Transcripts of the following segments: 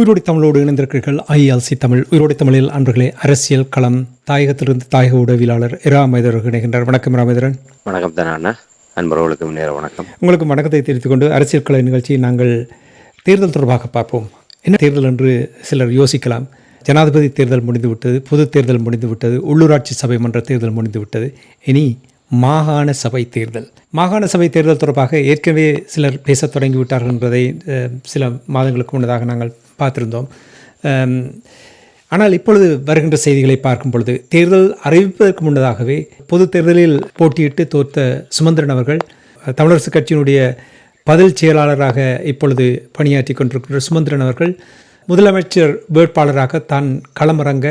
உயிரோடி தமிழோடு இணைந்திருக்கிறீர்கள் ஐஎல்சி தமிழ். உயிரோடி தமிழில் அன்பர்களே அரசியல் களம் தாயகத்திலிருந்து தாயக உடவியலாளர் இரா மைதர் இணைகின்றார். வணக்கம் இரா மைதரன் வணக்கம் தான் அண்ணா அன்பர்களுக்கு நேர வணக்கம். உங்களுக்கு வணக்கத்தை தெரிவித்துக் கொண்டு அரசியல் கள நிகழ்ச்சியை நாங்கள் தேர்தல் தொடர்பாக பார்ப்போம். என்ன தேர்தல் என்று சிலர் யோசிக்கலாம். ஜனாதிபதி தேர்தல் முடிந்துவிட்டது பொது தேர்தல் முடிந்துவிட்டது உள்ளூராட்சி சபை மன்ற தேர்தல் முடிந்துவிட்டது. இனி மாகாண சபை தேர்தல். மாகாண சபை தேர்தல் தொடர்பாக ஏற்கனவே சிலர் பேசத் தொடங்கிவிட்டார்கள் என்பதை சில மாதங்களுக்கு முன்னதாக நாங்கள் பார்த்திருந்தோம். ஆனால் இப்பொழுது வருகின்ற செய்திகளை பார்க்கும் பொழுது தேர்தல் அறிவிப்பதற்கு முன்னதாகவே பொது தேர்தலில் போட்டியிட்டு தோற்ற சுமந்திரன் அவர்கள் தமிழரசு கட்சியினுடைய பதில் செயலாளராக இப்பொழுது பணியாற்றி கொண்டிருக்கின்ற சுமந்திரன் அவர்கள் முதலமைச்சர் வேட்பாளராக தான் களமிறங்க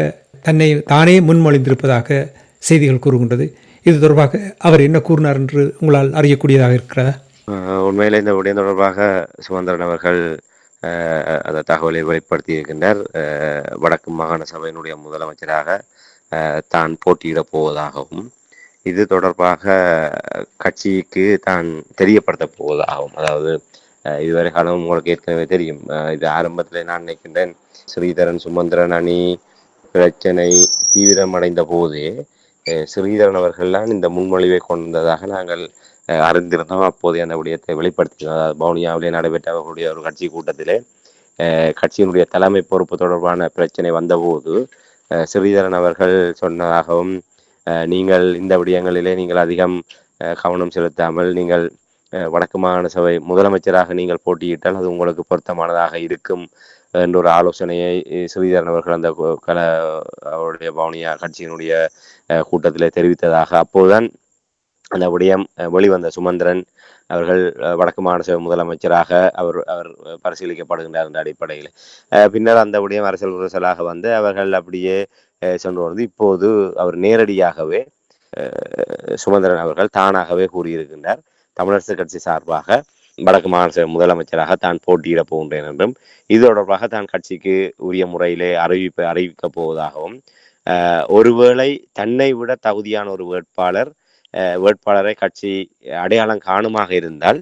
தன்னை தானே முன்மொழிந்திருப்பதாக செய்திகள் கூறுகின்றது. இது தொடர்பாக அவர் என்ன கூறினார் என்று உங்களால் அறியக்கூடியதாக இருக்கிறதா? உண்மையில் இந்த விடயம் தொடர்பாக சுமந்திரன் அவர்கள் அந்த தகவலை வெளிப்படுத்தியிருக்கின்றார். அஹ், வடக்கு மாகாண சபையினுடைய முதலமைச்சராக அஹ், தான் போட்டியிடப் போவதாகவும் இது தொடர்பாக கட்சிக்கு தான் தெரியப்படுத்தப் போவதாகவும் அதாவது அஹ், இதுவரை காலம் உங்களுக்கு ஏற்கனவே தெரியும். இது ஆரம்பத்தில் நான் நினைக்கின்றேன் ஸ்ரீதரன் சுமந்திரன் அணி பிரச்சனை தீவிரமடைந்த போதே ஸ்ரீதரன் அவர்கள்லாம் இந்த முன்மொழிவை கொண்டதாக நாங்கள் அறிந்திருந்தோம். அப்போதைய அந்த விடயத்தை வெளிப்படுத்தினார் பவுனியாவிலே நடைபெற்ற அவர்களுடைய ஒரு கட்சி கூட்டத்திலே கட்சியினுடைய தலைமை பொறுப்பு தொடர்பான பிரச்சனை வந்தபோது சிறிதரன் ஸ்ரீதரன் அவர்கள் சொன்னதாகவும் நீங்கள் இந்த விடயங்களிலே நீங்கள் அதிகம் கவனம் செலுத்தாமல் நீங்கள் வடக்கு மாகாண சபை முதலமைச்சராக நீங்கள் போட்டியிட்டால் அது உங்களுக்கு பொருத்தமானதாக இருக்கும் என்ற ஒரு ஆலோசனையை அஹ், ஸ்ரீதரன் அவர்கள் அந்த கல அவருடைய பவுனியா கட்சியினுடைய கூட்டத்திலே தெரிவித்ததாக அப்போதுதான் அந்த விடயம் அஹ், வெளிவந்த சுமந்திரன் அவர்கள் அஹ், வடக்கு மாநில முதலமைச்சராக அவர் அவர் பரிசீலிக்கப்படுகின்றார் என்ற அடிப்படையில். பின்னர் அந்த விடயம் அரசியல் உரசலாக வந்து அவர்கள் அப்படியே அஹ், சென்று வந்து இப்போது அவர் நேரடியாகவே சுமந்திரன் அவர்கள் தானாகவே கூறியிருக்கின்றார். தமிழரசு கட்சி சார்பாக வடக்கு மாநில முதலமைச்சராக தான் போட்டியிடப் போகின்றேன் என்றும் இது தொடர்பாக தான் கட்சிக்கு உரிய முறையிலே அறிவிப்பை அறிவிக்கப் போவதாகவும் ஒருவேளை தன்னை விட தகுதியான ஒரு வேட்பாளர் வேட்பாளரை கட்சி அடையாளம் காணுமாக இருந்தால்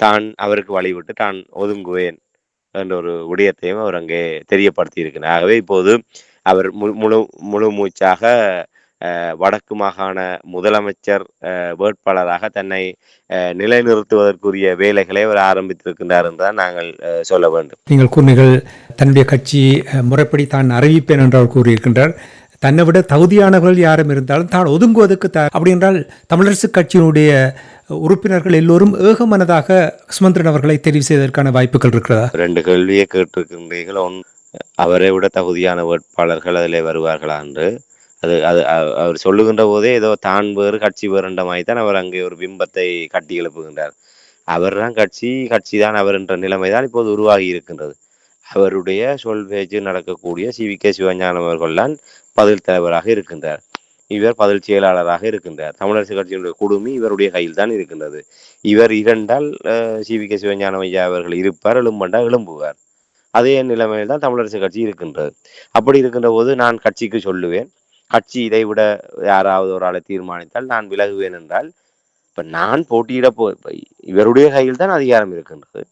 தான் அவருக்கு வழிவிட்டு தான் ஒதுங்குவேன் என்ற ஒரு விடயத்தையும் அவர் அங்கே தெரியப்படுத்தி இருக்கிறார். ஆகவே இப்போது அவர் முழு முழு மூச்சாக அஹ், வடக்கு மாகாண முதலமைச்சர் அஹ், வேட்பாளராக தன்னை அஹ், நிலைநிறுத்துவதற்குரிய வேலைகளை அவர் ஆரம்பித்திருக்கின்றார் என்றுதான் நாங்கள் அஹ், சொல்ல வேண்டும். நீங்கள் கூறினீர்கள் தன்னுடைய கட்சி முறைப்படி தான் அறிவிப்பேன் என்று அவர் கூறியிருக்கின்றார். தன்னை விட தகுதியானவர்கள் யாரும் இருந்தாலும் தான் ஒதுங்குவதற்கு த அப்படி என்றால் தமிழரசு கட்சியினுடைய உறுப்பினர்கள் எல்லோரும் ஏகமனதாக சுமந்திரன் அவர்களை தெரிவு செய்வதற்கான வாய்ப்புகள் இருக்கிறதா? ரெண்டு கேள்வியை கேட்டிருக்கின்றீர்கள். ஒன் அவரை விட தகுதியான வேட்பாளர்கள் அதிலே வருவார்களா என்று. அது அது அவர் சொல்லுகின்ற போதே ஏதோ தான் வேறு கட்சி வேறுன்ற மாதிரி தான் அவர் அங்கே ஒரு பிம்பத்தை கட்டி எழுப்புகின்றார். அவர் தான் கட்சி கட்சி தான் அவர் என்ற நிலைமை தான் இப்போது உருவாகி இருக்கின்றது. அவருடைய சொல் பேச்சு நடக்கக்கூடிய சி வி கே சிவஞானம் பதில் தலைவராக இருக்கின்றார். இவர் பதில் செயலாளராக இருக்கின்றார். தமிழரசு கட்சியினுடைய குடுமி இவருடைய கையில் தான் இருக்கின்றது. இவர் இரண்டால் சி. வி. கே. சிவஞானம் ஐயா அவர்கள் இருப்பார் எழும்பண்டா எழும்புவார். அதே நிலைமையில் தான் தமிழரசு கட்சி இருக்கின்றது. அப்படி இருக்கின்ற போது நான் கட்சிக்கு சொல்லுவேன். கட்சி இதை விட யாராவது ஒரு ஆளை தீர்மானித்தால் நான் விலகுவேன் என்றால் இப்ப நான் போட்டியிட போ இவருடைய கையில் தான் அதிகாரம் இருக்கின்றது.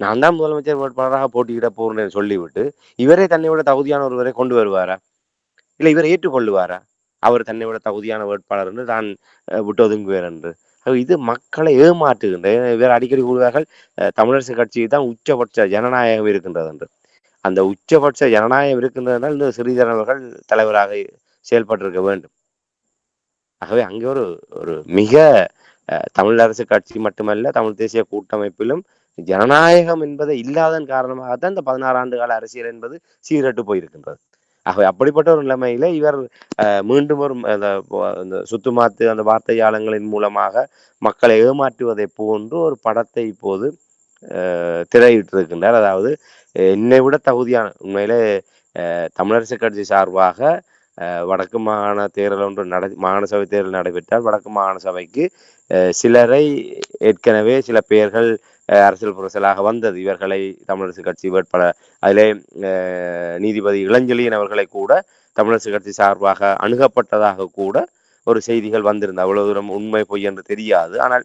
நான் தான் முதலமைச்சர் வேட்பாளராக போட்டியிட போறேன் சொல்லிவிட்டு இவரே தன்னை விட தகுதியான ஒருவரை கொண்டு வருவாரா? இல்லை இவரை ஏற்றுக்கொள்ளுவாரா? அவர் தன்னை விட தகுதியான வேட்பாளர் என்று தான் அஹ், விட்டு என்று. இது மக்களை ஏமாற்றுகின்ற இவர் அடிக்கடி கூறுவார்கள் தமிழரசு கட்சி தான் உச்சபட்ச ஜனநாயகம் இருக்கின்றது என்று. அந்த உச்சபட்ச ஜனநாயகம் இருக்கின்றதால் இந்த சிறிதரன் அவர்கள் தலைவராக செயல்பட்டிருக்க வேண்டும். ஆகவே அங்கே ஒரு ஒரு மிக அஹ், தமிழரசு கட்சி மட்டுமல்ல தமிழ் தேசிய கூட்டமைப்பிலும் ஜனநாயகம் என்பதை இல்லாதன் காரணமாகத்தான் இந்த பதினாறு ஆண்டு கால அரசியல் என்பது சீரட்டு போயிருக்கின்றது. ஆகவே அப்படிப்பட்ட ஒரு நிலைமையில இவர் மீண்டும் ஒரு அந்த அந்த சுத்துமாத்து அந்த வார்த்தை ஜாலங்களின் மூலமாக மக்களை ஏமாற்றுவதை போன்று ஒரு படத்தை இப்போது திரையிட்டிருக்கின்றார். அதாவது என்னை விட தகுதியான உண்மையிலே தமிழரசு கட்சி சார்பாக வடக்கு மாகாண தேர்தல் ஒன்று நட மாகாண சபை தேர்தல் நடைபெற்றால் வடக்கு மாகாண சபைக்கு சிலரை ஏற்கனவே சில பெயர்கள் அரசியல் புரசலாக வந்தது. இவர்களை தமிழரசு கட்சி வேட்பாளர் அதிலே நீதிபதி இளஞ்செழியன் அவர்களை கூட தமிழரசு கட்சி சார்பாக அணுகப்பட்டதாக கூட ஒரு செய்திகள் வந்திருந்தது. அவ்வளவு தூரம் உண்மை பொய் என்று தெரியாது. ஆனால்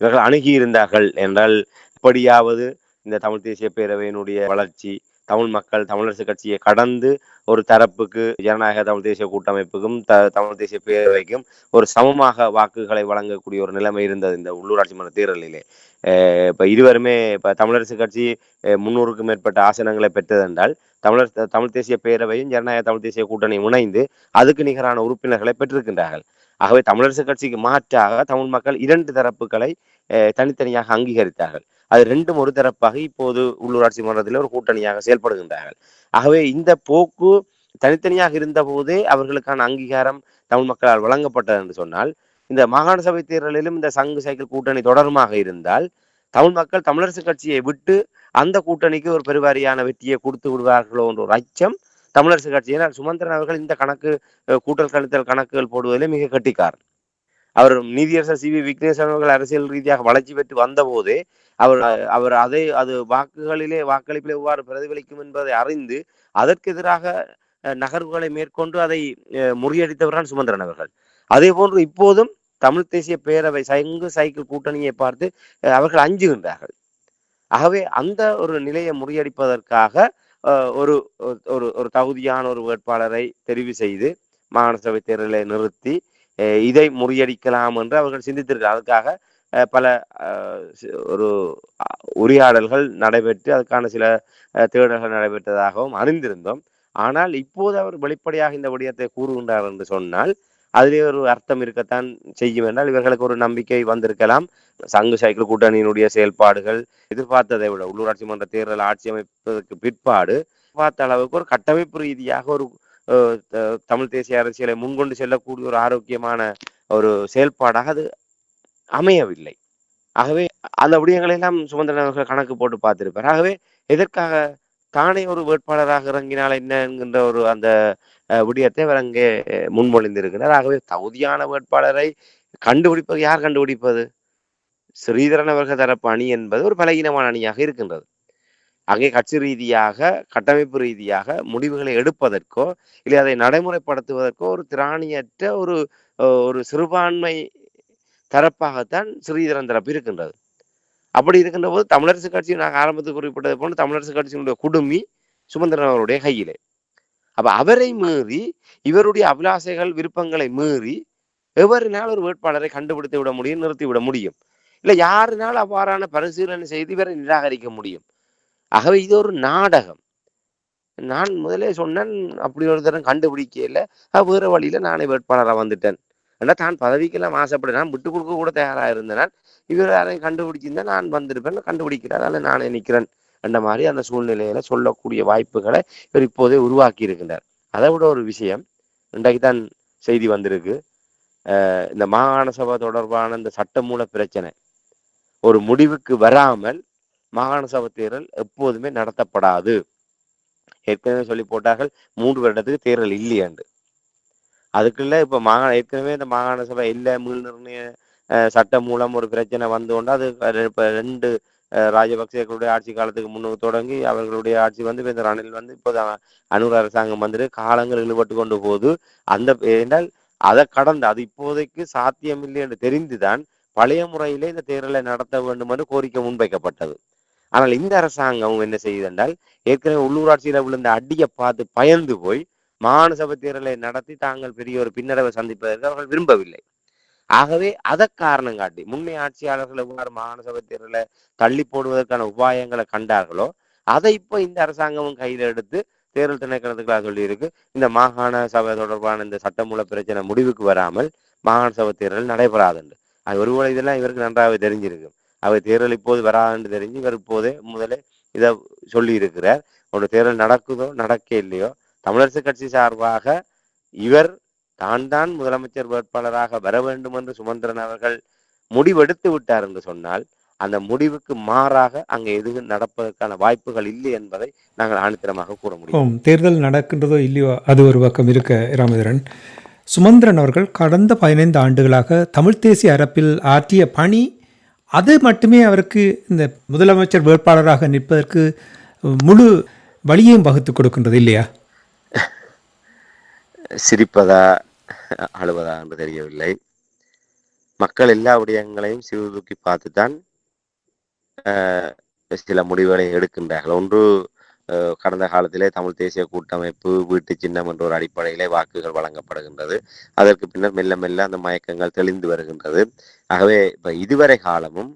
இவர்கள் அணுகியிருந்தார்கள். என்றால் எப்படியாவது இந்த தமிழ் தேசிய பேரவையினுடைய வளர்ச்சி தமிழ் மக்கள் தமிழரசு கட்சியை கடந்து ஒரு தரப்புக்கு ஜனநாயக தமிழ் தேசிய கூட்டமைப்புக்கும் த தமிழ் தேசிய பேரவைக்கும் ஒரு சமமாக வாக்குகளை வழங்கக்கூடிய ஒரு நிலைமை இருந்தது இந்த உள்ளூராட்சி மன்ற தேர்தலிலே. இப்போ இப்ப இருவருமே இப்ப தமிழரசு கட்சி அஹ் முன்னூறுக்கும் மேற்பட்ட ஆசனங்களை பெற்றதென்றால் தமிழர் தமிழ் தேசிய பேரவையும் ஜனநாயக தமிழ் தேசிய கூட்டணி இணைந்து அதுக்கு நிகரான உறுப்பினர்களை பெற்றிருக்கின்றார்கள். ஆகவே தமிழரசு கட்சிக்கு மாற்றாக தமிழ் மக்கள் இரண்டு தரப்புகளை அஹ் தனித்தனியாக அங்கீகரித்தார்கள். அது ரெண்டும் ஒரு தரப்பாக இப்போது உள்ளூராட்சி மன்றத்தில் ஒரு கூட்டணியாக செயல்படுகின்றார்கள். ஆகவே இந்த போக்கு தனித்தனியாக இருந்த போதே அவர்களுக்கான அங்கீகாரம் தமிழ் மக்களால் வழங்கப்பட்டது என்று சொன்னால் இந்த மாகாண சபை தேர்தலிலும் இந்த சங்கு சைக்கிள் கூட்டணி தொடருமாக இருந்தால் தமிழ் மக்கள் தமிழரசு கட்சியை விட்டு அந்த கூட்டணிக்கு ஒரு பெருவாரியான வெற்றியை கொடுத்து விடுவார்களோ என்ற ஒரு அச்சம் தமிழரசு கட்சியினர் சுமந்திரன் அவர்கள் இந்த கணக்கு கூட்டல் கழித்தல் கணக்குகள் போடுவதிலே மிக கட்டிக்காரன். அவர் நீதியரசர் சி வி விக்னேஸ்வரன் அவர்கள் அரசியல் ரீதியாக வளர்ச்சி பெற்று வந்தபோது அவர் அவர் அதை அது வாக்குகளிலே வாக்களிப்பிலே எவ்வாறு பிரதிபலிக்கும் என்பதை அறிந்து அதற்கு எதிராக அஹ், நகர்வுகளை மேற்கொண்டு அதை அஹ், முறியடித்தவர்தான் சுமந்திரன் அவர்கள். அதே போன்று இப்போதும் தமிழ் தேசிய பேரவை சங்கு சைக்கிள் கூட்டணியை பார்த்து அஹ், அவர்கள் அஞ்சுகின்றார்கள். ஆகவே அந்த ஒரு நிலையை முறியடிப்பதற்காக அஹ், ஒரு ஒரு- ஒரு தகுதியான ஒரு வேட்பாளரை தெரிவு செய்து மாகாண சபை தேர்தலை நிறுத்தி இதை முறியடிக்கலாம் என்று அவர்கள் சிந்தித்திருக்கிறார். அதுக்காக பல ஒரு உரையாடல்கள் நடைபெற்று அதுக்கான சில தேடல்கள் நடைபெற்றதாகவும் அறிந்திருந்தோம். ஆனால் இப்போது அவர் வெளிப்படையாக இந்த விடயத்தை கூறுகின்றார் என்று சொன்னால் அதிலே ஒரு அர்த்தம் இருக்கத்தான் செய்யும் என்றால் இவர்களுக்கு ஒரு நம்பிக்கை வந்திருக்கலாம். சங்கு சைக்கிள் கூட்டணியினுடைய செயல்பாடுகள் எதிர்பார்த்ததை விட உள்ளூராட்சி மன்ற தேர்தல் ஆட்சி அமைப்பதற்கு பிற்பாடு பார்த்த அளவுக்கு ஒரு கட்டமைப்பு ரீதியாக ஒரு தமிழ் தேசிய அரசியலை முன்கொண்டு செல்லக்கூடிய ஒரு ஆரோக்கியமான ஒரு செயல்பாடாக அது அமையவில்லை. ஆகவே அந்த விடயங்களை எல்லாம் சுமந்திரன் அவர்கள் கணக்கு போட்டு பார்த்திருப்பார். ஆகவே எதற்காக தானே ஒரு வேட்பாளராக இறங்கினால் என்ன என்கின்ற ஒரு அந்த அஹ், விடயத்தை அவர் அங்கே முன்மொழிந்திருக்கிறார். ஆகவே தகுதியான வேட்பாளரை கண்டுபிடிப்பது யார் கண்டுபிடிப்பது? ஸ்ரீதரன் அவர்கள் தரப்பு அணி என்பது ஒரு பலகீனமான அணியாக இருக்கின்றது. அங்கே கட்சி ரீதியாக கட்டமைப்பு ரீதியாக முடிவுகளை எடுப்பதற்கோ இல்லை அதை நடைமுறைப்படுத்துவதற்கோ ஒரு திராணியற்ற ஒரு ஒரு சிறுபான்மை தரப்பாகத்தான் ஸ்ரீதரன் தரப்பு இருக்கின்றது. அப்படி இருக்கின்ற போது தமிழரசு கட்சி நாங்கள் ஆரம்பத்தில் குறிப்பிட்டது போன்று தமிழரசு கட்சியினுடைய குடுமி சுமந்திரன் அவருடைய கையிலே. அப்போ அவரை மீறி இவருடைய அபிலாசைகள் விருப்பங்களை மீறி எவரினால் ஒரு வேட்பாளரை கண்டுபிடித்து விட முடியும் நிறுத்தி விட முடியும்? இல்லை யாருனால் அவ்வாறான பரிசீலனை செய்து இவரை நிராகரிக்க முடியும்? ஆகவே இது ஒரு நாடகம். நான் முதலே சொன்னேன் அப்படி ஒரு தரம் கண்டுபிடிக்கல அஹ் வேற வழியில நானே வேட்பாளராக வந்துட்டேன். ஏன்னா தான் பதவிக்கெல்லாம் ஆசைப்படு நான் விட்டு கொடுக்க கூட தயாராக இருந்தேன் இவர் யாரையும் கண்டுபிடிச்சிருந்தா நான் வந்திருப்பேன் கண்டுபிடிக்கிறார் அதில் நானே நிற்கிறேன் என்ற மாதிரி அந்த சூழ்நிலையில சொல்லக்கூடிய வாய்ப்புகளை இவர் இப்போதே உருவாக்கி இருக்கின்றார். அதை விட ஒரு விஷயம் இன்றைக்கு தான் செய்தி வந்திருக்கு. இந்த மாகாண சபை தொடர்பான இந்த சட்டமூல பிரச்சனை ஒரு முடிவுக்கு வராமல் மாகாண சபை தேர்தல் எப்போதுமே நடத்தப்படாது. ஏற்கனவே சொல்லி போட்டார்கள் மூன்று வருடத்துக்கு தேர்தல் இல்லையாண்டு அதுக்குள்ள இப்ப மாகாண ஏற்கனவே இந்த மாகாண சபை இல்லை மீள் நிர்ணய அஹ், சட்டம் மூலம் ஒரு பிரச்சனை வந்து கொண்டு அது இப்போ இப்ப ரெண்டு ராஜபக்சேக்களுடைய ஆட்சி காலத்துக்கு முன்னுக்கு தொடங்கி அவர்களுடைய ஆட்சி வந்து இந்த ரணில் வந்து இப்போது அனுர் அரசாங்கம் வந்துட்டு காலங்கள் இழுபட்டு கொண்டு போகுது அந்த என்றால் அதை கடந்து அது இப்போதைக்கு சாத்தியமில்லை என்று தெரிந்துதான் பழைய முறையிலே இந்த தேர்தலை நடத்த வேண்டும் என்று கோரிக்கை முன்வைக்கப்பட்டது. ஆனால் இந்த அரசாங்கம் என்ன செய்யுது என்றால் ஏற்கனவே உள்ளூராட்சியில விழுந்த அடியை பார்த்து பயந்து போய் மாகாண சபை தேர்தலை நடத்தி தாங்கள் பெரிய ஒரு பின்னடைவை சந்திப்பதற்கு அவர்கள் விரும்பவில்லை. ஆகவே அதை காரணம் காட்டி முன்னே ஆட்சியாளர்கள் எவ்வாறு மாகாண சபை தேர்தலை தள்ளி போடுவதற்கான உபாயங்களை கண்டார்களோ அதை இப்போ இந்த அரசாங்கமும் கையில் எடுத்து தேர்தல் திணைக்களத்துக்களாக சொல்லியிருக்கு. இந்த மாகாண சபை தொடர்பான இந்த சட்டமூல பிரச்சனை முடிவுக்கு வராமல் மாகாண சபை தேர்தல் நடைபெறாதுண்டு அது ஒருவேளை இதெல்லாம் இவருக்கு நன்றாகவே தெரிஞ்சிருக்கு. அவர் தேர்தல் இப்போது வராதுன்னு தெரிஞ்சு இவர் இப்போதே முதலே இதை சொல்லி இருக்கிறார் ஒரு தேர்தல் நடக்குதோ நடக்க இல்லையோ தமிழரசு கட்சி சார்பாக இவர் தான் தான் முதலமைச்சர் வேட்பாளராக வர வேண்டும் என்று சுமந்திரன் அவர்கள் முடிவெடுத்து விட்டார் என்று சொன்னால் அந்த முடிவுக்கு மாறாக அங்கே எதுவும் நடப்பதற்கான வாய்ப்புகள் இல்லை என்பதை நாங்கள் ஆணித்தரமாக கூற முடியும். தேர்தல் நடக்கின்றதோ இல்லையோ அது ஒரு பக்கம் இருக்க ராமதரன் சுமந்திரன் அவர்கள் கடந்த பதினைந்து ஆண்டுகளாக தமிழ்த் தேசிய அரப்பில் ஆற்றிய பணி அது மட்டுமே அவருக்கு இந்த முதலமைச்சர் வேட்பாளராக நிற்பதற்கு முழு வழியையும் வகுத்து கொடுக்கின்றது இல்லையா? சிரிப்பதா அழுவதா என்று தெரியவில்லை. மக்கள் எல்லா விடயங்களையும் சீர்தூக்கி பார்த்துதான் சில முடிவுகளை எடுக்கின்றார்கள். ஒன்று கடந்த காலத்திலே தமிழ் தேசிய கூட்டமைப்பு வீட்டு சின்னம் என்ற ஒரு அடிப்படையிலே வாக்குகள் வழங்கப்படுகின்றது. அதற்கு பின்னர் மெல்ல மெல்ல அந்த மயக்கங்கள் தெளிந்து வருகின்றது. ஆகவே இப்ப இதுவரை காலமும்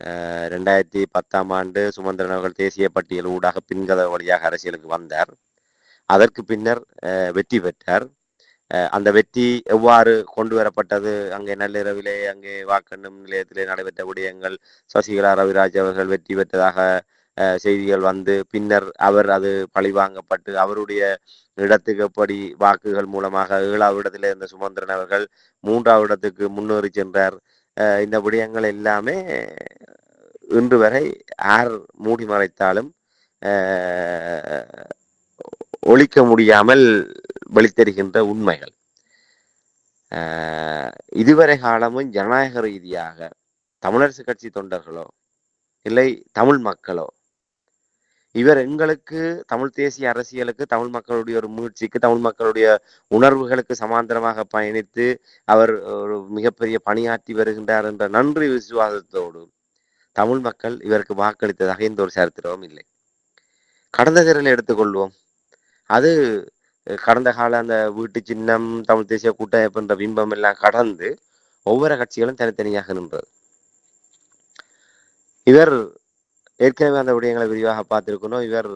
அஹ், ரெண்டாயிரத்தி பத்தாம் ஆண்டு சுமந்திரன் அவர்கள் தேசிய பட்டியல் ஊடாக பின்கத வழியாக அரசியலுக்கு வந்தார். அதற்கு பின்னர் அஹ், வெற்றி பெற்றார். அஹ், அந்த வெற்றி எவ்வாறு கொண்டு வரப்பட்டது? அங்கே நள்ளிரவிலே அங்கே வாக்கெண்ணும் நிலையத்திலே நடைபெற்ற விடயங்கள் சசிகலா ரவிராஜ் அவர்கள் வெற்றி பெற்றதாக செய்திகள் வந்து பின்னர் அவர் அது பழிவாங்கப்பட்டு அவருடைய இடத்துக்கு எப்படி வாக்குகள் மூலமாக ஏழாவது இடத்துல இருந்த சுமந்திரன் அவர்கள் மூன்றாவது இடத்துக்கு முன்னேறி சென்றார். அஹ், இந்த விடயங்கள் எல்லாமே இன்று வரை யார் மூடி மறைத்தாலும் ஒழிக்க முடியாமல் வெளித்தருகின்ற உண்மைகள். இதுவரை காலமும் ஜனநாயக ரீதியாக தமிழரசு கட்சி தொண்டர்களோ இல்லை தமிழ் மக்களோ இவர் எங்களுக்கு தமிழ் தேசிய அரசியலுக்கு தமிழ் மக்களுடைய ஒரு முயற்சிக்கு தமிழ் மக்களுடைய உணர்வுகளுக்கு சமாந்தரமாக பயணித்து அவர் ஒரு மிகப்பெரிய பணியாற்றி வருகின்றார் என்ற நன்றி விசுவாசத்தோடு தமிழ் மக்கள் இவருக்கு வாக்களித்ததாக எந்த ஒரு சரித்திரமும் இல்லை. கடந்த தேர்தலை எடுத்துக்கொள்வோம். அது கடந்த கால அந்த வீட்டு சின்னம் தமிழ் தேசிய கூட்டமைப்பு என்ற பிம்பம் எல்லாம் கடந்து ஒவ்வொரு கட்சிகளும் தனித்தனியாக நின்றது. இவர் ஏற்கனவே அந்த விடயங்களை விரிவாக பார்த்திருக்கணும். இவர்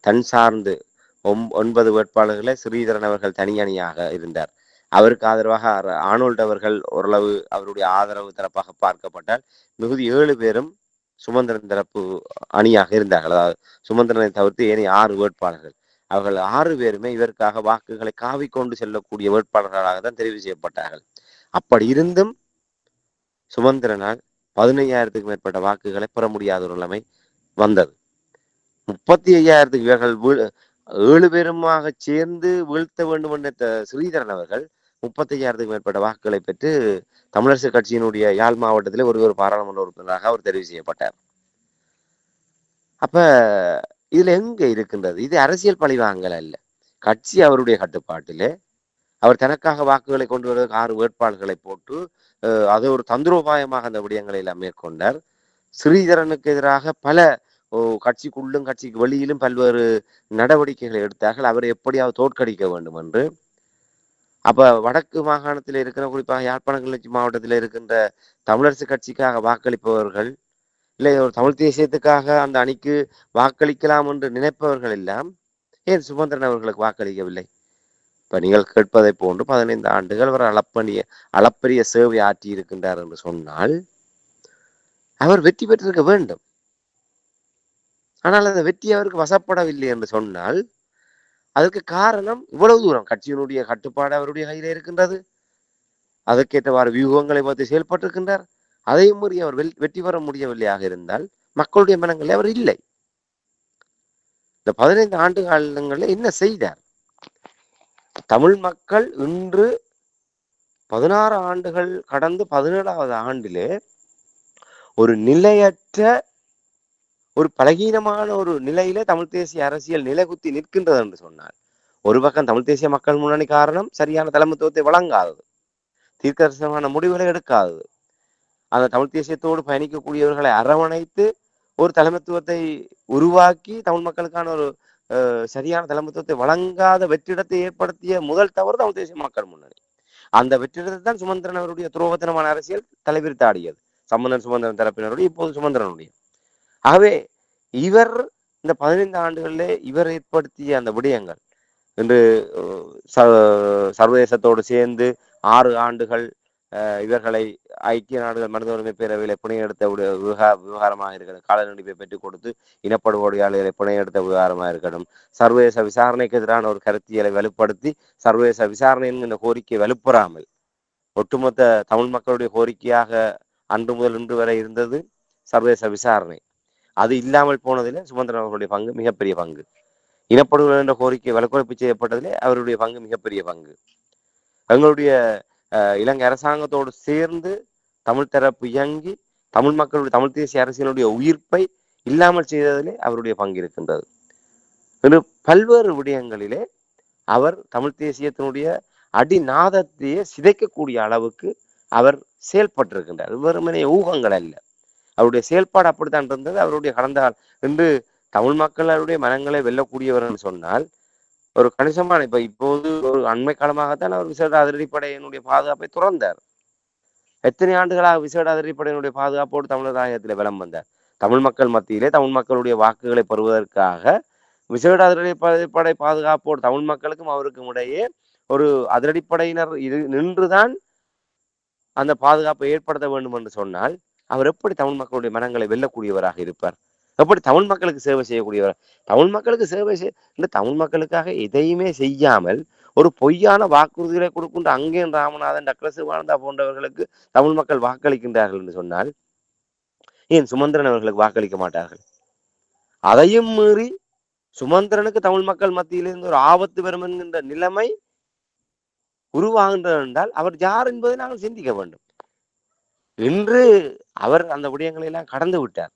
தன் சார்ந்து ஒம்- ஒன்பது வேட்பாளர்களை ஸ்ரீதரன் அவர்கள் தனி அணியாக இருந்தார். அவருக்கு ஆதரவாக ஆனோல்ட் அவர்கள் ஓரளவு அவருடைய ஆதரவு தரப்பாக பார்க்கப்பட்டால் மிகுதி ஏழு பேரும் சுமந்திரன் தரப்பு அணியாக இருந்தார்கள். அதாவது சுமந்திரனை தவிர்த்து ஏனைய ஆறு வேட்பாளர்கள். அவர்கள் ஆறு பேருமே இவருக்காக வாக்குகளை காவி கொண்டு செல்லக்கூடிய வேட்பாளர்களாக தான் தெரிவு செய்யப்பட்டார்கள். அப்படி இருந்தும் சுமந்திரனால் பதினையாயிரத்துக்கு மேற்பட்ட வாக்குகளை பெற முடியாத ஒரு நிலைமை வந்தது. முப்பத்தி ஐயாயிரத்துக்கு இவர்கள் வீழ் ஏழு பேருமாக சேர்ந்து வீழ்த்த வேண்டும் என்ற ஸ்ரீதரன் அவர்கள் முப்பத்தி ஐயாயிரத்துக்கு மேற்பட்ட வாக்குகளை பெற்று தமிழரசு கட்சியினுடைய யாழ் மாவட்டத்திலே ஒரு ஒரு பாராளுமன்ற உறுப்பினராக அவர் தெரிவு செய்யப்பட்டார். அப்ப இதுல எங்க இருக்கின்றது? இது அரசியல் பழிவாங்கல் அல்ல. கட்சி அவருடைய கட்டுப்பாட்டிலே. அவர் தனக்காக வாக்குகளை கொண்டு வருவதற்கு ஆறு வேட்பாளர்களை போட்டு அது அதை ஒரு தந்திரோபாயமாக அந்த விடயங்களை எல்லாம் மேற்கொண்டார். ஸ்ரீதரனுக்கு எதிராக பல கட்சிக்குள்ளும் கட்சிக்கு வெளியிலும் பல்வேறு நடவடிக்கைகளை எடுத்தார்கள். அவரை எப்படியாவது தோற்கடிக்க வேண்டும் என்று. அப்ப வடக்கு மாகாணத்தில் இருக்கிற குறிப்பாக யாழ்ப்பாண கிளர்ச்சி மாவட்டத்தில் இருக்கின்ற தமிழரசு கட்சிக்காக வாக்களிப்பவர்கள் இல்லை ஒரு தமிழ் தேசியத்துக்காக அந்த அணிக்கு வாக்களிக்கலாம் என்று நினைப்பவர்கள் எல்லாம் ஏன் சுமந்திரன் அவர்களுக்கு வாக்களிக்கவில்லை? இப்ப நீங்கள் கேட்பதை போன்று பதினைந்து ஆண்டுகள் அவர் அளப்பணிய அளப்பரிய சேவை ஆற்றி இருக்கின்றார் என்று சொன்னால் அவர் வெற்றி பெற்றிருக்க வேண்டும். ஆனால் அந்த வெற்றி அவருக்கு வசப்படவில்லை என்று சொன்னால் அதற்கு காரணம் இவ்வளவு தூரம். கட்சியினுடைய கட்டுப்பாடு அவருடைய கையில இருக்கின்றது. அதற்கேற்றவாறு வியூகங்களை பார்த்து செயல்பட்டிருக்கின்றார். அதையும் மீறி அவர் வெற்றி பெற முடியவில்லையாக இருந்தால் மக்களுடைய மனங்களில் அவர் இல்லை. இந்த பதினைந்து ஆண்டு காலங்களில் என்ன செய்தார்? தமிழ் மக்கள் இன்று பதினாறு ஆண்டுகள் கடந்து பதினேழாவது ஆண்டிலே ஒரு நிலையற்ற ஒரு பலகீனமான ஒரு நிலையில தமிழ் தேசிய அரசியல் நிலைகுத்தி நிற்கின்றது என்று சொன்னார் ஒரு பக்கம் தமிழ் தேசிய மக்கள் முன்னணி காரணம் சரியான தலைமைத்துவத்தை வழங்காதது தீர்க்கதரிசனமான முடிவுகளை எடுக்காதது. அந்த தமிழ் தேசியத்தோடு பயணிக்கக்கூடியவர்களை அரவணைத்து ஒரு தலைமைத்துவத்தை உருவாக்கி தமிழ் மக்களுக்கான ஒரு அஹ், சரியான தலைமைத்துவத்தை வழங்காத வெற்றிடத்தை ஏற்படுத்திய முதல் தவறு தமிழ் தேசிய மக்கள் முன்னணி. அந்த வெற்றிடத்தை தான் சுமந்திரன் அவருடைய துரோகத்தனமான அரசியல் தலைவிரித்தாடியது. சம்பந்தன் சுமந்திரன் தரப்பினருடைய இப்போது சுமந்திரனுடைய. ஆகவே இவர் இந்த பதினைந்து ஆண்டுகளிலே இவர் ஏற்படுத்திய அந்த விடயங்கள் இன்று ச- சர்வதேசத்தோடு சேர்ந்து ஆறு ஆண்டுகள் அஹ், இவர்களை ஐக்கிய நாடுகள் மனித உரிமை பேரவையில் புனையெடுத்த விவகார விவகாரமாக இருக்கணும் கால நீடிப்பை பெற்றுக் கொடுத்து இனப்படுகொலையாளர்களை புனையெடுத்த விவகாரமாக இருக்கணும் சர்வதேச விசாரணைக்கு எதிரான ஒரு கருத்தியலை வலுப்படுத்தி சர்வதேச விசாரணை என்கின்ற கோரிக்கை வலுப்பெறாமல் ஒட்டுமொத்த தமிழ் மக்களுடைய கோரிக்கையாக அன்று முதல் இன்று வரை இருந்தது சர்வதேச விசாரணை. அது இல்லாமல் போனதிலே சுமந்திரன் அவர்களுடைய பங்கு மிகப்பெரிய பங்கு. இனப்படுகொலை என்ற கோரிக்கை விலக்குறைப்பு செய்யப்பட்டதிலே அவருடைய பங்கு மிகப்பெரிய பங்கு. எங்களுடைய அஹ், இலங்கை அரசாங்கத்தோடு சேர்ந்து தமிழ் தரப்பு இயங்கி தமிழ் மக்களுடைய தமிழ் தேசிய அரசியலுடைய உயிர்ப்பை இல்லாமல் செய்ததிலே அவருடைய பங்கு இருக்கின்றது. இன்று பல்வேறு விடயங்களிலே அவர் தமிழ் தேசியத்தினுடைய அடிநாதத்தையே சிதைக்கக்கூடிய அளவுக்கு அவர் செயல்பட்டிருக்கின்றார். வெறுமனே ஊகங்கள் அல்ல. அவருடைய செயல்பாடு அப்படித்தான் இருந்தது. அவருடைய கடந்த என்று தமிழ் மக்களுடைய மனங்களை வெல்லக்கூடியவர் என்று சொன்னால் ஒரு கணிசமான இப்ப இப்போது ஒரு அண்மை காலமாகத்தான் அவர் விசேட அதிரடிப்படையினுடைய பாதுகாப்பை துறந்தார். எத்தனை ஆண்டுகளாக விசேட அதிரடிப்படையினுடைய பாதுகாப்போடு தமிழர் தாயகத்தில் விளம் வந்தார்? தமிழ் மக்கள் மத்தியிலே தமிழ் மக்களுடைய வாக்குகளை பெறுவதற்காக விசேட அதிரடிப்படை பாதுகாப்போடு தமிழ் மக்களுக்கும் அவருக்கும் இடையே ஒரு அதிரடிப்படையினர் இது நின்றுதான் அந்த பாதுகாப்பை ஏற்படுத்த வேண்டும் என்று சொன்னால் அவர் எப்படி தமிழ் மக்களுடைய மனங்களை வெல்லக்கூடியவராக இருப்பார்? எப்படி தமிழ் மக்களுக்கு சேவை செய்யக்கூடியவர்? தமிழ் மக்களுக்கு சேவை செய்ய இல்லை தமிழ் மக்களுக்காக எதையுமே செய்யாமல் ஒரு பொய்யான வாக்குறுதிகளை கொடுக்கின்ற அங்கேயும் ராமநாதன் டக்ளஸ் வாழ்ந்தா போன்றவர்களுக்கு தமிழ் மக்கள் வாக்களிக்கின்றார்கள் என்று சொன்னால் ஏன் சுமந்திரன் அவர்களுக்கு வாக்களிக்க மாட்டார்கள்? அதையும் மீறி சுமந்திரனுக்கு தமிழ் மக்கள் மத்தியிலிருந்து ஒரு ஆபத்து வரும் என்கின்ற நிலைமை உருவாகின்றது என்றால் அவர் யார் என்பதை நாங்கள் சிந்திக்க வேண்டும். இன்று அவர் அந்த விடயங்களை எல்லாம் கடந்து விட்டார்.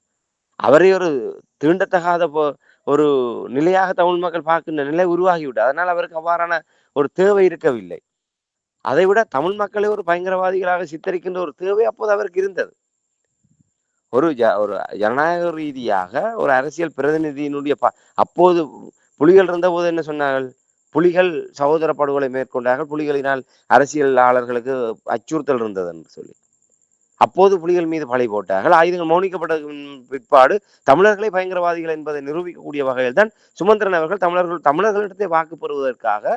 அவரை ஒரு தீண்டத்தகாத போ- ஒரு நிலையாக தமிழ் மக்கள் பார்க்கின்ற நிலை உருவாகிவிட்டது. அதனால் அவருக்கு அவ்வாறான ஒரு தேவை இருக்கவில்லை. அதை விட தமிழ் மக்களை ஒரு பயங்கரவாதிகளாக சித்தரிக்கின்ற ஒரு தேவை அப்போது அவருக்கு இருந்தது. ஒரு ஜ- ஒரு ஜனநாயக ரீதியாக ஒரு அரசியல் பிரதிநிதியினுடைய ப அப்போது புலிகள் இருந்தபோது என்ன சொன்னார்கள்? புலிகள் சகோதர படுகொலை மேற்கொண்டார்கள். புலிகளினால் அரசியலாளர்களுக்கு அச்சுறுத்தல் இருந்தது என்று சொல்லி. அப்போது புலிகள் மீது பழி போட்டார்கள். ஆயுதங்கள் மௌனிக்கப்பட்ட பிற்பாடு தமிழர்களை பயங்கரவாதிகள் என்பதை நிரூபிக்கக்கூடிய வகையில் தான் சுமந்திரன் அவர்கள் தமிழர்கள் தமிழர்களிடத்தை வாக்கு பெறுவதற்காக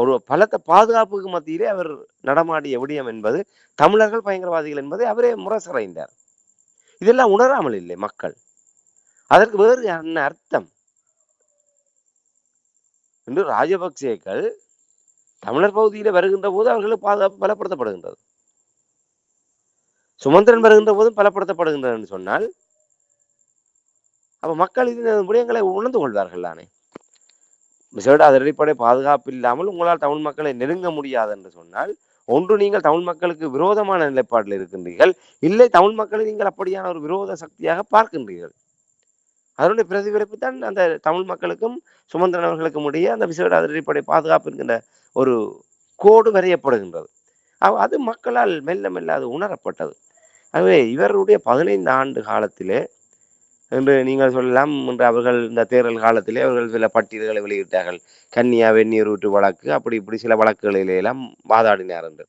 ஒரு பலத்த பாதுகாப்புக்கு மத்தியிலே அவர் நடமாடிய விடியம் என்பது தமிழர்கள் பயங்கரவாதிகள் என்பதை அவரே முரசறைந்தார். இதெல்லாம் உணராமல் இல்லை மக்கள். அதற்கு வேறு என்ன அர்த்தம்? என்று ராஜபக்சேக்கள் தமிழர் பகுதியில வருகின்ற போது அவர்களுக்கு பாதுகாப்பு பலப்படுத்தப்படுகின்றது. சுமந்திரன் வருகின்ற போதும் பலப்படுத்தப்படுகின்றது என்று சொன்னால் அப்ப மக்கள் இது விடயங்களை உணர்ந்து கொள்வார்கள் தானே? விசேட அதிரடிப்படை பாதுகாப்பு இல்லாமல் உங்களால் தமிழ் மக்களை நெருங்க முடியாது என்று சொன்னால் ஒன்று நீங்கள் தமிழ் மக்களுக்கு விரோதமான நிலைப்பாட்டில் இருக்கின்றீர்கள் இல்லை தமிழ் மக்களை நீங்கள் அப்படியான ஒரு விரோத சக்தியாக பார்க்கின்றீர்கள். அதனுடைய பிரதிபலிப்பு தான் அந்த தமிழ் மக்களுக்கும் சுமந்திரன் அவர்களுக்கும் இடையே அந்த விசேட அதிரடிப்படை பாதுகாப்பு என்கின்ற ஒரு கோடு வரையப்படுகின்றது. அது மக்களால் மெல்ல மெல்ல அது உணரப்பட்டது. ஆகவே இவருடைய பதினைந்து ஆண்டு காலத்திலே என்று நீங்கள் சொல்லலாம் என்று அவர்கள் இந்த தேர்தல் காலத்திலே அவர்கள் சில பட்டியல்களை வெளியிட்டார்கள். கன்னியா வெந்நீர் ஊற்று வழக்கு அப்படி இப்படி சில வழக்குகளிலெல்லாம் வாதாடினார் என்று.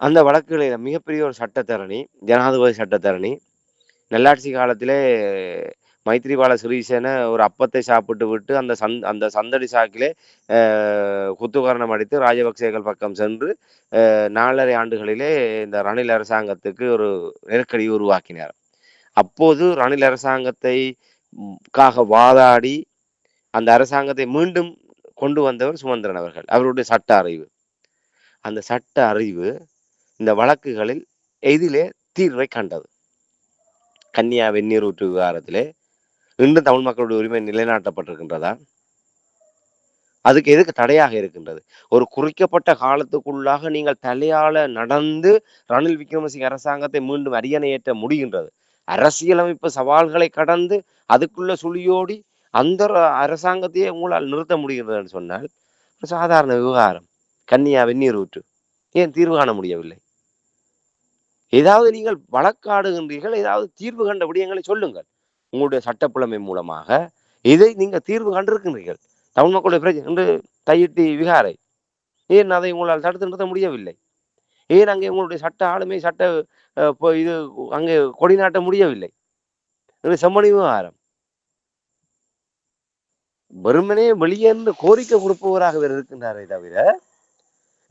அந்த வழக்குகளில் மிகப்பெரிய ஒரு சட்டத்தரணி ஜனாதிபதி சட்டத்தரணி நல்லாட்சி காலத்திலே மைத்ரிபால சிறிசேன ஒரு அப்பத்தை சாப்பிட்டு விட்டு அந்த சந் அந்த சந்தடி சாக்கிலே அஹ், குத்துகரணம் அடித்து ராஜபக்சேகள் பக்கம் சென்று அஹ், நாலரை ஆண்டுகளிலே இந்த ரணில் அரசாங்கத்துக்கு ஒரு நெருக்கடி உருவாக்கினார். அப்போது ரணில் அரசாங்கத்தை காக வாதாடி அந்த அரசாங்கத்தை மீண்டும் கொண்டு வந்தவர் சுமந்திரன் அவர்கள் அவருடைய சட்ட அறிவு. அந்த சட்ட அறிவு இந்த வழக்குகளில் எதிலே தீர்வை கண்டது. கன்னியா வெந்நீர் ஊற்று விவகாரத்திலே இன்றும் தமிழ் மக்களுடைய உரிமை நிலைநாட்டப்பட்டிருக்கின்றதா? அதுக்கு எதுக்கு தடையாக இருக்கின்றது? ஒரு குறிக்கப்பட்ட காலத்துக்குள்ளாக நீங்கள் தலையால நடந்து ரணில் விக்ரமசிங்க அரசாங்கத்தை மீண்டும் அரியணையேற்ற முடிகின்றது. அரசியலமைப்பு சவால்களை கடந்து அதுக்குள்ள சுழியோடி அந்த அரசாங்கத்தையே உங்களால் நிறுத்த முடிகின்றதுன்னு சொன்னால் ஒரு சாதாரண விவகாரம். கன்னியா வெந்நீர் ஊற்று. ஏன் தீர்வு காண முடியவில்லை? ஏதாவது நீங்கள் வழக்காடுகின்றீர்கள் ஏதாவது தீர்வு கண்ட விடயங்களை சொல்லுங்கள். உங்களுடைய சட்டப்புலமை மூலமாக இதை நீங்கள் தீர்வு கண்டிருக்கின்றீர்கள். தமிழ் மக்களுடைய பிரச்சனை என்று தையிட்டி விகாரை. ஏன் அதை உங்களால் தடுத்து நிறுத்த முடியவில்லை? ஏன் அங்கே உங்களுடைய சட்ட ஆளுமை சட்ட இப்போ இது அங்கே கொடி நாட்ட முடியவில்லை? இது செம்மணி விவகாரம். வெறுமனே வெளியே இருந்து கோரிக்கை கொடுப்பவராக இருக்கின்றாரே தவிர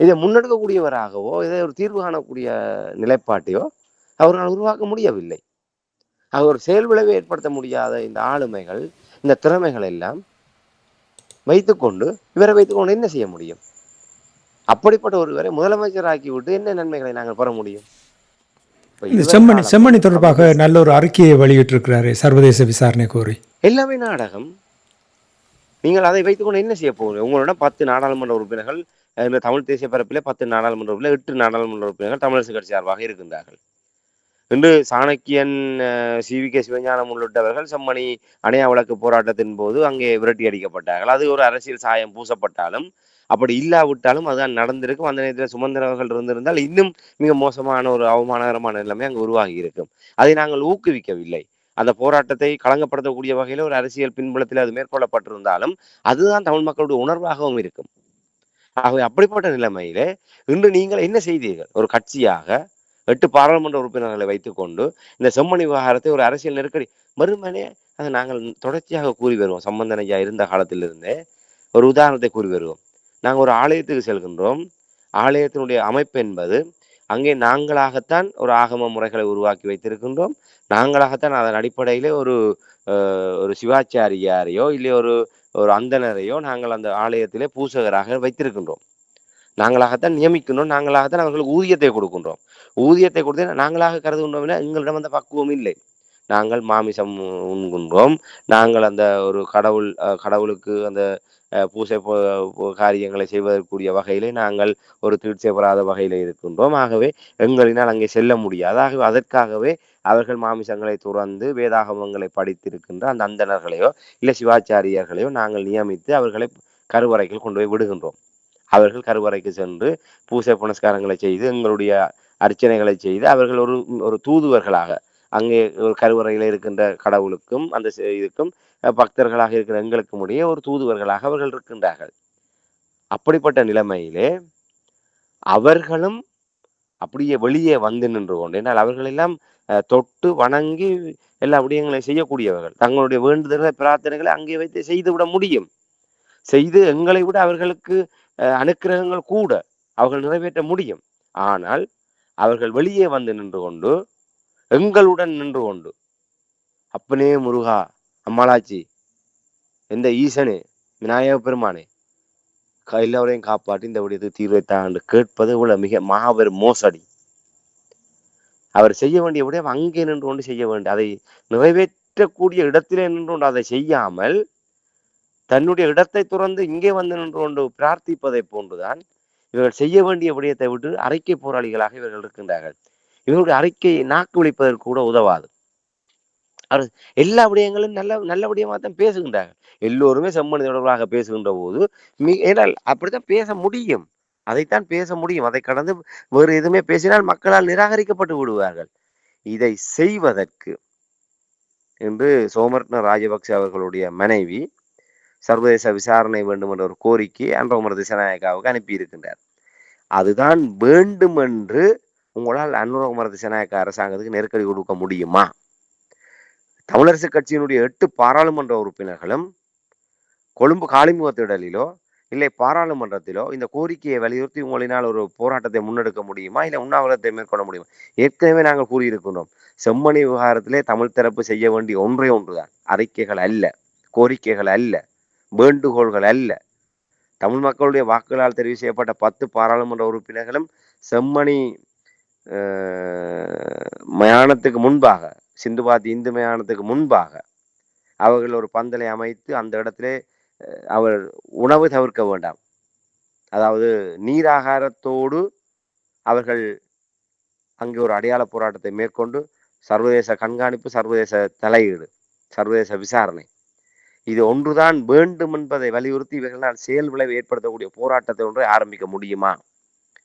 இதை முன்னெடுக்கக்கூடியவராகவோ இதை ஒரு தீர்வு காணக்கூடிய நிலைப்பாட்டையோ அவரால் உருவாக்க முடியவில்லை. அவர் செயல் விளைவை ஏற்படுத்த முடியாத இந்த ஆளுமைகள் இந்த திறமைகள் எல்லாம் வைத்துக்கொண்டு இவரை வைத்துக்கொண்டு என்ன செய்ய முடியும்? அப்படிப்பட்ட ஒருவரை முதலமைச்சராக்கி விட்டு என்ன நன்மைகளை நாங்கள் பெற முடியும்? இந்த செம்மணி செம்மணி தொடர்பாக நல்ல ஒரு அறிக்கையை வெளியிட்டிருக்கிறாரு சர்வதேச விசாரணை கோரி. எல்லாமே நாடகம். நீங்கள் அதை வைத்துக்கொண்டு என்ன செய்ய போகிறீங்க உங்களிடம் பத்து நாடாளுமன்ற உறுப்பினர்கள் இந்த தமிழ் தேசிய பரப்பிலே பத்து நாடாளுமன்ற உறுப்பினர் எட்டு நாடாளுமன்ற உறுப்பினர்கள் தமிழரசு கட்சி சார்பாக இருக்கின்றார்கள். இன்று Shanakiyan C. V. K. Sivagnanam உள்ளிட்டவர்கள் Chemmani அணையா வழக்கு போராட்டத்தின் போது அங்கே விரட்டி அடிக்கப்பட்டார்கள். அது ஒரு அரசியல் சாயம் பூசப்பட்டாலும் அப்படி இல்லாவிட்டாலும் அதுதான் நடந்திருக்கும் அந்த நேரத்தில் சுமந்திரவர்கள் இருந்திருந்தால் இன்னும் மிக மோசமான ஒரு அவமானகரமான நிலைமை அங்கு உருவாகி இருக்கும். அதை நாங்கள் ஊக்குவிக்கவில்லை. அந்த போராட்டத்தை களங்கப்படுத்தக்கூடிய வகையில் ஒரு அரசியல் பின்புலத்தில் அது மேற்கொள்ளப்பட்டிருந்தாலும் அதுதான் தமிழ் மக்களுடைய உணர்வாகவும் இருக்கும். ஆகவே அப்படிப்பட்ட நிலைமையிலே இன்று நீங்கள் என்ன செய்தீர்கள்? ஒரு கட்சியாக எட்டு பாராளுமன்ற உறுப்பினர்களை வைத்துக்கொண்டு இந்த செம்மணி விவகாரத்தை ஒரு அரசியல் நெருக்கடி. மறுமனே அதை நாங்கள் தொடர்ச்சியாக கூறி வருவோம். சம்பந்தனையா இருந்த காலத்திலிருந்தே ஒரு உதாரணத்தை கூறி வருவோம். நாங்கள் ஒரு ஆலயத்துக்கு செல்கின்றோம். ஆலயத்தினுடைய அமைப்பு என்பது அங்கே நாங்களாகத்தான் ஒரு ஆகம முறைகளை உருவாக்கி வைத்திருக்கின்றோம். நாங்களாகத்தான் அதன் அடிப்படையிலே ஒரு ஒரு சிவாச்சாரியாரையோ இல்லை ஒரு ஒரு அந்தனரையோ நாங்கள் அந்த ஆலயத்திலே பூசகராக வைத்திருக்கின்றோம். நாங்களாகத்தான் நியமிக்கணும் நாங்களாகத்தான் அவர்களுக்கு ஊதியத்தை கொடுக்கின்றோம். ஊதியத்தை கொடுத்து நாங்களாக கருதுகின்றோம் இல்லை எங்களிடம் அந்த பக்குவம் இல்லை. நாங்கள் மாமிசம் உண்கின்றோம். நாங்கள் அந்த ஒரு கடவுள் அஹ், கடவுளுக்கு அந்த பூசை காரியங்களை செய்வதற்குரிய வகையிலே நாங்கள் ஒரு தீட்சை பெறாத வகையிலே இருக்கின்றோம். ஆகவே எங்களினால் அங்கே செல்ல முடியாது. ஆகவே அதற்காகவே அவர்கள் மாமிசங்களை துறந்து வேதாகமங்களை படித்திருக்கின்ற அந்த அந்தணர்களையோ இல்லை சிவாச்சாரியர்களையோ நாங்கள் நியமித்து அவர்களை கருவறைக்கு கொண்டு போய் விடுகின்றோம். அவர்கள் கருவறைக்கு சென்று பூசை புனஸ்காரங்களை செய்து எங்களுடைய அர்ச்சனைகளை செய்து அவர்கள் ஒரு ஒரு தூதுவர்களாக அங்கே ஒரு கருவறையில் இருக்கின்ற கடவுளுக்கும் அந்த இதுக்கும் பக்தர்களாக இருக்கிற எங்களுக்கும் இடையே ஒரு தூதுவர்களாக அவர்கள் இருக்கின்றார்கள். அப்படிப்பட்ட நிலைமையிலே அவர்களும் அப்படியே வெளியே வந்து நின்று கொண்டு ஏன்னால் அவர்கள் எல்லாம் அஹ், தொட்டு வணங்கி எல்லா விடயங்களையும் செய்யக்கூடியவர்கள். தங்களுடைய வேண்டுதல்களை பிரார்த்தனைகளை அங்கே வைத்து செய்து விட முடியும். செய்து எங்களை விட அவர்களுக்கு அனுக்கிரகங்கள் கூட அவர்கள் நிறைவேற்ற முடியும். ஆனால் அவர்கள் வெளியே வந்து நின்று கொண்டு எங்களுடன் நின்று கொண்டு அப்பனே முருகா அம்மாளாச்சி எந்த ஈசனே விநாயக பெருமானே எல்லோரையும் காப்பாற்றி இந்த விடயத்துக்கு தீர்வை தாண்டு கேட்பது இவ்வளவு மிக மாபெரும் மோசடி. அவர் செய்ய வேண்டிய விடயம் அங்கே நின்று கொண்டு செய்ய வேண்டும். அதை நிறைவேற்றக்கூடிய இடத்திலே நின்று கொண்டு அதை செய்யாமல் தன்னுடைய இடத்தை துறந்து இங்கே வந்து நின்று கொண்டு பிரார்த்திப்பதை போன்றுதான் இவர்கள் செய்ய வேண்டிய விடயத்தை விட்டு அறிக்கை போராளிகளாக இவர்கள் இருக்கின்றார்கள். இவர்களுடைய அறிக்கையை நாக்கு விழிப்பதற்கு கூட உதவாது. அவர் எல்லா விடயங்களும் நல்ல நல்ல விடயமாக தான் பேசுகின்றார்கள். எல்லோருமே செம்மணி தொடர்பாக பேசுகின்ற போது மிக ஏனால் அப்படித்தான் பேச முடியும். அதைத்தான் பேச முடியும். அதை கடந்து வேறு எதுவுமே பேசினால் மக்களால் நிராகரிக்கப்பட்டு விடுவார்கள். இதை செய்வதற்கு என்று சோமரத்ன ராஜபக்ச அவர்களுடைய மனைவி சர்வதேச விசாரணை வேண்டும் என்ற ஒரு கோரிக்கை அன்றகுமர திசநாயக்காவுக்கு அனுப்பியிருக்கின்றார். அதுதான் வேண்டும் என்று உங்களால் அனுரகுமர திசநாயக்க அரசாங்கத்துக்கு நெருக்கடி கொடுக்க முடியுமா? தமிழரசு கட்சியினுடைய எட்டு பாராளுமன்ற உறுப்பினர்களும் கொழும்பு காளிமுகத்திடலிலோ இல்லை பாராளுமன்றத்திலோ இந்த கோரிக்கையை வலியுறுத்தி உங்களினால் ஒரு போராட்டத்தை முன்னெடுக்க முடியுமா? இல்லை உண்ணாவிரத்தை மேற்கொள்ள முடியுமா? ஏற்கனவே நாங்கள் கூறியிருக்கின்றோம் செம்மணி விவகாரத்திலே தமிழ் தரப்பு செய்ய வேண்டிய ஒன்றே ஒன்றுதான். அறிக்கைகள் அல்ல கோரிக்கைகள் அல்ல. வேண்டுகோள்கள் அல்ல. தமிழ் மக்களுடைய வாக்குகளால் தெரிவு செய்யப்பட்ட பத்து பாராளுமன்ற உறுப்பினர்களும் செம்மணி மயானத்துக்கு முன்பாக சிந்துபாத் இந்து மயானத்துக்கு முன்பாக அவர்கள் ஒரு பந்தலை அமைத்து அந்த இடத்திலே அவர் உணவு தவிர்க்க வேண்டாம். அதாவது நீராகாரத்தோடு அவர்கள் அங்கே ஒரு அடையாள போராட்டத்தை மேற்கொண்டு சர்வதேச கண்காணிப்பு சர்வதேச தலையீடு சர்வதேச விசாரணை இது ஒன்றுதான் வேண்டும் என்பதை வலியுறுத்தி இவர்களால் செயல் விளைவு ஏற்படுத்தக்கூடிய போராட்டத்தை ஒன்றை ஆரம்பிக்க முடியுமா?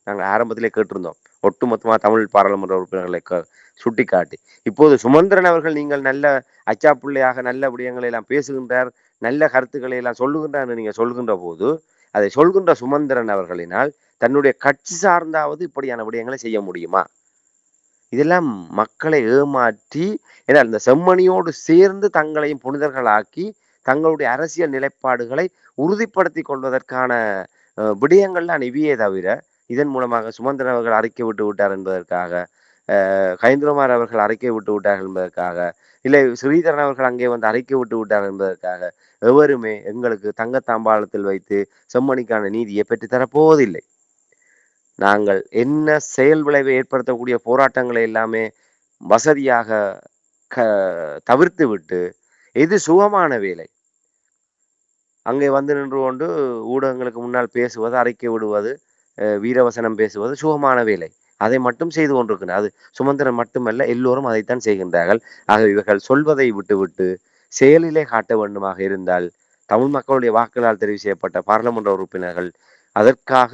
நாங்கள் ஆரம்பத்திலே கேட்டிருந்தோம். ஒட்டுமொத்தமாக தமிழ் பாராளுமன்ற உறுப்பினர்களை க- சுட்டிக்காட்டி. இப்போது சுமந்திரன் அவர்கள் நீங்கள் நல்ல அச்சா பிள்ளையாக நல்ல விடயங்களை எல்லாம் பேசுகின்றார் நல்ல கருத்துக்களை எல்லாம் சொல்லுகின்றார் என்று நீங்கள் சொல்கின்ற போது அதை சொல்கின்ற சுமந்திரன் அவர்களினால் தன்னுடைய கட்சி சார்ந்தாவது இப்படியான விடயங்களை செய்ய முடியுமா? இதெல்லாம் மக்களை ஏமாற்றி ஏன்னா இந்த செம்மணியோடு சேர்ந்து தங்களையும் புனிதர்களாக்கி தங்களுடைய அரசியல் நிலைப்பாடுகளை உறுதிப்படுத்தி கொள்வதற்கான விடயங்கள்லாம் நிவியே தவிர இதன் மூலமாக சுமந்திரன் அவர்கள் அறிக்கை விட்டு விட்டார் என்பதற்காக அஹ், அவர்கள் அறிக்கை விட்டு விட்டார்கள் என்பதற்காக இல்லை ஸ்ரீதரன் அவர்கள் அங்கே வந்து அறிக்கை விட்டு விட்டார் என்பதற்காக எவருமே எங்களுக்கு தங்கத்தாம்பாளத்தில் வைத்து செம்மணிக்கான நீதியை பெற்றுத்தரப்போவதில்லை நாங்கள் என்ன செயல் விளைவை ஏற்படுத்தக்கூடிய போராட்டங்களை எல்லாமே வசதியாக க தவிர்த்து விட்டு இது சுகமான வேலை? அங்கே வந்து நின்று கொண்டு ஊடகங்களுக்கு முன்னால் பேசுவது அறிக்கை விடுவது அஹ் வீரவசனம் பேசுவது சுகமான வேலை. அதை மட்டும் செய்து கொண்டிருக்கிறார் அது சுமந்திரன் மட்டுமல்ல எல்லோரும் அதைத்தான் செய்கின்றார்கள். ஆக இவர்கள் சொல்வதை விட்டுவிட்டு செயலிலே காட்ட வேண்டுமாக இருந்தால் தமிழ் மக்களுடைய வாக்குகளால் தெரிவு செய்யப்பட்ட பாராளுமன்ற உறுப்பினர்கள் அதற்காக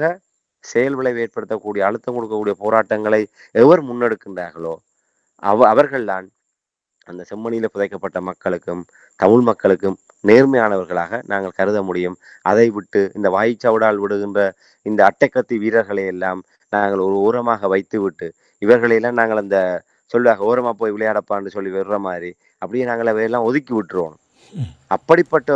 செயல் விளைவு ஏற்படுத்தக்கூடிய அழுத்தம் கொடுக்கக்கூடிய போராட்டங்களை எவர் முன்னெடுக்கின்றார்களோ அவ அவர்கள்தான் அந்த செம்மணியில புதைக்கப்பட்ட மக்களுக்கும் தமிழ் மக்களுக்கும் நேர்மையானவர்களாக நாங்கள் கருத முடியும். அதை விட்டு இந்த வாய்ச்சவடால் விடுகின்ற இந்த அட்டைக்கத்தி வீரர்களை எல்லாம் நாங்கள் ஒரு ஓரமாக வைத்து விட்டு இவர்களையெல்லாம் நாங்கள் அந்த சொல்லுவாங்க ஓரமா போய் விளையாடப்பான்னு சொல்லி விடுற மாதிரி அப்படியே நாங்கள் அவையெல்லாம் ஒதுக்கி விட்டுருவோம். அப்படிப்பட்ட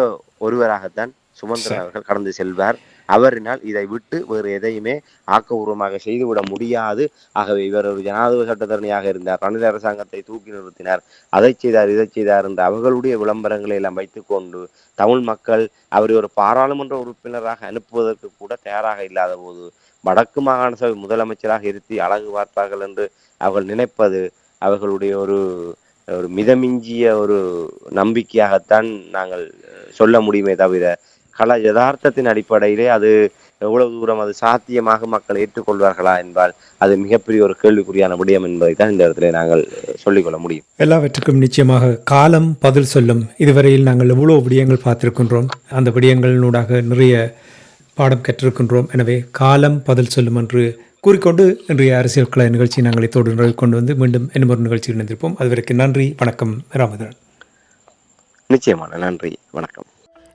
ஒருவராகத்தான் சுமந்திரன் அவர்கள் கடந்து செல்வார். அவரினால் இதை விட்டு வேறு எதையுமே ஆக்கபூர்வமாக செய்துவிட முடியாது. ஆகவே இவர் ஒரு ஜனாதிபதி சட்டத்தரணியாக இருந்தார். ரணில் அரசாங்கத்தை தூக்கி நிறுத்தினார். அதை செய்தார் இதை செய்தார் என்று அவர்களுடைய விளம்பரங்களை எல்லாம் வைத்துக்கொண்டு தமிழ் மக்கள் அவரை ஒரு பாராளுமன்ற உறுப்பினராக அனுப்புவதற்கு கூட தயாராக இல்லாத போது வடக்கு மாகாண சபை முதலமைச்சராக இருத்தி அழகு பார்ப்பார்கள் என்று அவர்கள் நினைப்பது அவர்களுடைய ஒரு ஒரு மிதமிஞ்சிய ஒரு நம்பிக்கையாகத்தான் நாங்கள் சொல்ல முடியுமே தவிர கல யதார்த்தத்தின் அடிப்படையிலே அது எவ்வளவு தூரம் அது சாத்தியமாக மக்கள் ஏற்றுக்கொள்வார்களா என்பால் அது மிகப்பெரிய ஒரு கேள்விக்குறியான விடயம் என்பதை தான் இந்த இடத்துல நாங்கள் சொல்லிக்கொள்ள முடியும். எல்லாவற்றுக்கும் நிச்சயமாக காலம் பதில் சொல்லும். இதுவரையில் நாங்கள் எவ்வளோ விடயங்கள் பார்த்திருக்கின்றோம். அந்த விடயங்களினூடாக நிறைய பாடம் கற்றிருக்கின்றோம். எனவே காலம் பதில் சொல்லும் என்று கூறிக்கொண்டு இன்றைய அரசியல் கலை நிகழ்ச்சி நாங்கள் இத்தோடு நிறைவு கொண்டு வந்து மீண்டும் இன்னும் ஒரு நிகழ்ச்சியில் இணைந்திருப்போம். அதுவரைக்கு நன்றி வணக்கம் ராமதரன் நிச்சயமான நன்றி வணக்கம்.